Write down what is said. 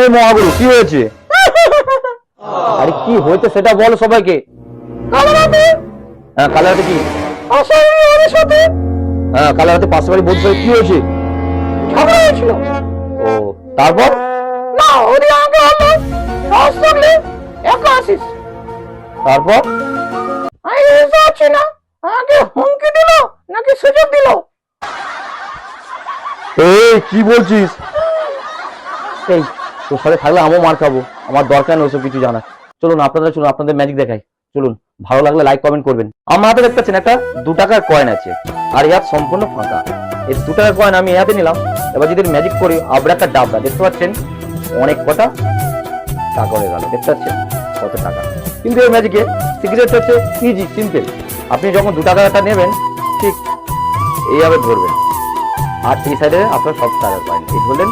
এই মহাগুরু কি হয়েছে? আরে কি হয়েছে সেটা বলো সবাইকে। হ্যাঁ কালারাতে কি? হ্যাঁ কালারাতে পাশে বাড়ি বলতে কি হয়েছে? ঝগড়া হয়েছিল। ও তারপর? না ওদি আমাকে বলল সাহস থাকলে একা আসিস। তারপর? আমি বুঝতে পারছি না। আমাকে হুমকি দিল নাকি সুযোগ দিল? এই কি বলছিস? এই তোর সাথে থাকলে আমিও মার খাব। আমার দরকার নেই ওসব কিছু জানা চলুন আপনারা চলুন, আপনাদের ম্যাজিক দেখাই। চলুন, ভালো লাগলে লাইক কমেন্ট করবেন। আমার হাতে দেখতে পাচ্ছেন একটা দু টাকার কয়েন আছে। আর ইয়াত সম্পূর্ণ ফাঁকা। এই দু টাকার কয়েন আমি হাতে নিলাম। এবার যদি ম্যাজিক করি, আবার একটা ডাবটা দেখতে পাচ্ছেন, অনেক কটা টাকা হয়ে গেল। দেখতে পাচ্ছেন, কত টাকা। কিন্তু এই ম্যাজিকে সিক্রেট হচ্ছে ইজি সিম্পল আপনি যখন দু টাকাটা নেবেন, ঠিক এইভাবে ধরবেন। আর এই সাইডে আপনার সব টাকা কয়েন এই ধরলেন